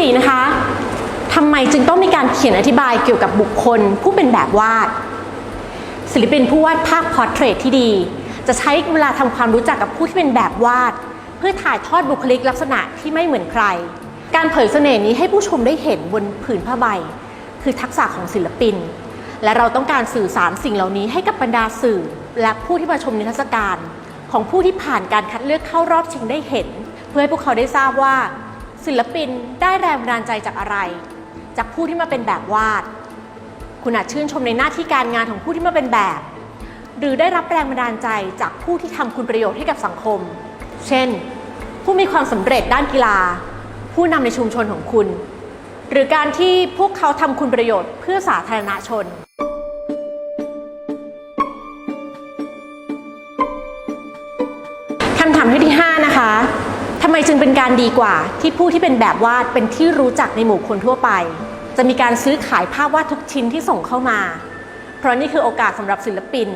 ที่4นะคะทำไมจึงต้องมีการเขียนอธิบายเกี่ยวกับบุคคลผู้เป็นแบบวาด ศิลปินผู้วาดภาพพอร์เทรตที่ดี จะใช้เวลาทำความรู้จักกับผู้ที่เป็นแบบวาด เพื่อถ่ายทอดบุคลิกลักษณะที่ไม่เหมือนใคร การเผยเสน่ห์นี้ให้ผู้ชมได้เห็นบนผืนผ้าใบ คือทักษะของศิลปิน และเราต้องการสื่อสารสิ่งเหล่านี้ให้กับบรรดาสื่อ และผู้ที่มาชมนิทรรศการ ของผู้ที่ผ่านการคัดเลือกเข้ารอบชิงได้เห็น เพื่อให้พวกเขาได้ทราบว่า ศิลปินได้แรงบันดาลใจจากอะไร จากผู้ที่มาเป็นแบบวาด คุณอาจชื่นชมในหน้าที่การงานของผู้ที่มาเป็นแบบ หรือได้รับแรงบันดาลใจจากผู้ที่ทำคุณประโยชน์ให้กับสังคม เช่น ผู้มีความสำเร็จด้านกีฬา ผู้นำในชุมชนของคุณ หรือการที่พวกเขาทำคุณประโยชน์เพื่อสาธารณชนคำถามข้อที่ำไมจึงเป็นการดีกว่าที่ผู้ที่เป็นแบบวาดเป็นที่รู้จักในหมู่คนทั่วไป จะมีการซื้อขายภาพวาดทุกชิ้นที่ส่งเข้ามา เพราะนี่คือโอกาสสำหรับศิลปิน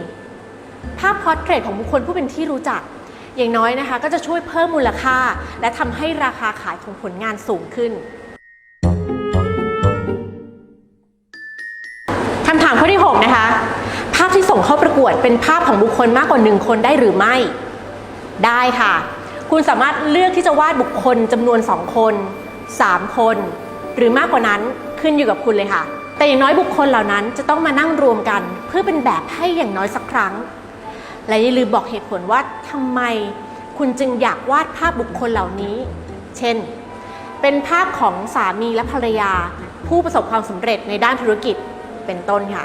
ภาพพอร์เทรตของบุคคลผู้เป็นที่รู้จัก อย่างน้อยนะคะ ก็จะช่วยเพิ่มมูลค่า และทำให้ราคาขายของผลงานสูงขึ้นคำถามข้อที่ 6 นะคะ ภาพที่ส่งเข้าประกวดเป็นภาพของบุคคลมากกว่าหนึ่งคนได้หรือไม่ ได้ค่ะ คุณสามารถเลือกที่จะวาดบุคคลจำนวน 2 คน 3 คน หรือมากกว่านั้นขึ้นอยู่กับคุณเลยค่ะ แต่อย่างน้อยบุคคลเหล่านั้นจะต้องมานั่งรวมกัน เพื่อเป็นแบบให้อย่างน้อยสักครั้ง และอย่าลืมบอกเหตุผลว่าทำไมคุณจึงอยากวาดภาพบุคคลเหล่านี้ เช่น เป็นภาพของสามีและภรรยา ผู้ประสบความสำเร็จในด้านธุรกิจเป็นต้นค่ะ